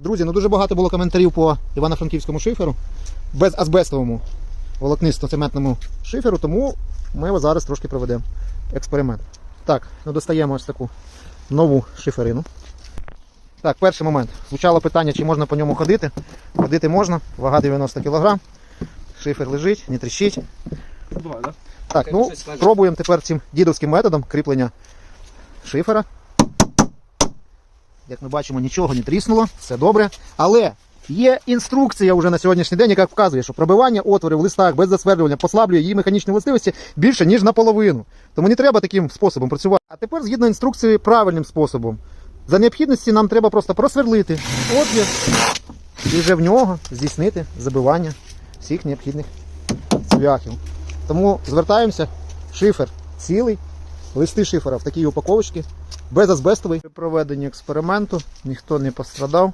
Друзі, ну дуже багато було коментарів по Івано-Франківському шиферу, без азбестовому волокнисто-цементному шиферу, тому ми його зараз трошки проведемо експеримент. Так, ну достаємо ось таку нову шиферину. Так, перший момент. Звучало питання, чи можна по ньому ходити. Ходити можна, вага 90 кг. Шифер лежить, не тріщить. Так, ну пробуємо тепер цим дідовським методом кріплення шифера. Як ми бачимо, нічого не тріснуло, все добре. Але є інструкція вже на сьогоднішній день, яка вказує, що пробивання отворів в листах без засвердлювання послаблює її механічні властивості більше, ніж наполовину. Тому не треба таким способом працювати. А тепер, згідно інструкції, правильним способом. За необхідності нам треба просто просверлити отвір і вже в нього здійснити забивання всіх необхідних цвяхів. Тому звертаємося, шифер цілий, листи шифера в такій упаковочці, без азбестовий. При проведенні експерименту ніхто не пострадав.